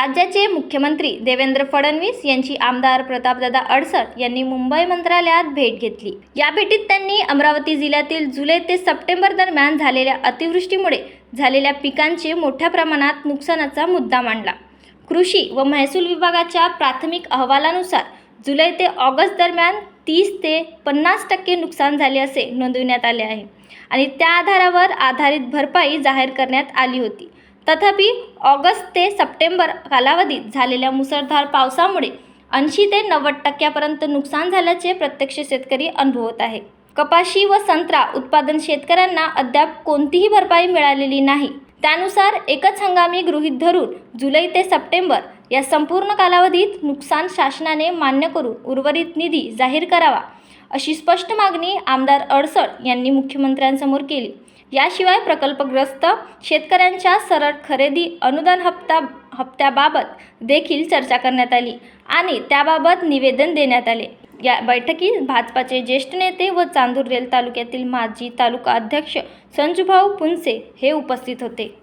राज्याचे मुख्यमंत्री देवेंद्र फडणवीस यांची आमदार प्रतापदादा अडसर यांनी मुंबई मंत्रालयात भेट घेतली. या भेटीत त्यांनी अमरावती जिल्ह्यातील जुलै ते सप्टेंबर दरम्यान झालेल्या अतिवृष्टीमुळे झालेल्या पिकांचे मोठ्या प्रमाणात नुकसानाचा मुद्दा मांडला. कृषी व महसूल विभागाच्या प्राथमिक अहवालानुसार जुलै ते ऑगस्ट दरम्यान तीस ते पन्नास टक्के नुकसान झाले असे नोंदविण्यात आले आहे आणि त्या आधारावर आधारित भरपाई जाहीर करण्यात आली होती. तथापि ऑगस्ट ते सप्टेंबर कालावधीत झालेल्या मुसळधार पावसामुळे ऐंशी ते नव्वद टक्क्यापर्यंत नुकसान झाल्याचे प्रत्यक्ष शेतकरी अनुभवत आहे. कपाशी व संत्रा उत्पादन शेतकऱ्यांना अद्याप कोणतीही भरपाई मिळालेली नाही. त्यानुसार एकच हंगामी गृहीत धरून जुलै ते सप्टेंबर या संपूर्ण कालावधीत नुकसान शासनाने मान्य करून उर्वरित निधी जाहीर करावा. अशी स्पष्ट मागणी आमदार अडसड यांनी मुख्यमंत्र्यांसमोर केली. याशिवाय प्रकल्पग्रस्त शेतकऱ्यांच्या सरळ खरेदी अनुदान हप्ता हप्त्याबाबत देखील चर्चा करण्यात आली आणि त्याबाबत निवेदन देण्यात आले. या बैठकीत भाजपाचे ज्येष्ठ नेते व चांदूर रेल तालुक्यातील माजी तालुका अध्यक्ष संजूभाऊ पुंसे हे उपस्थित होते.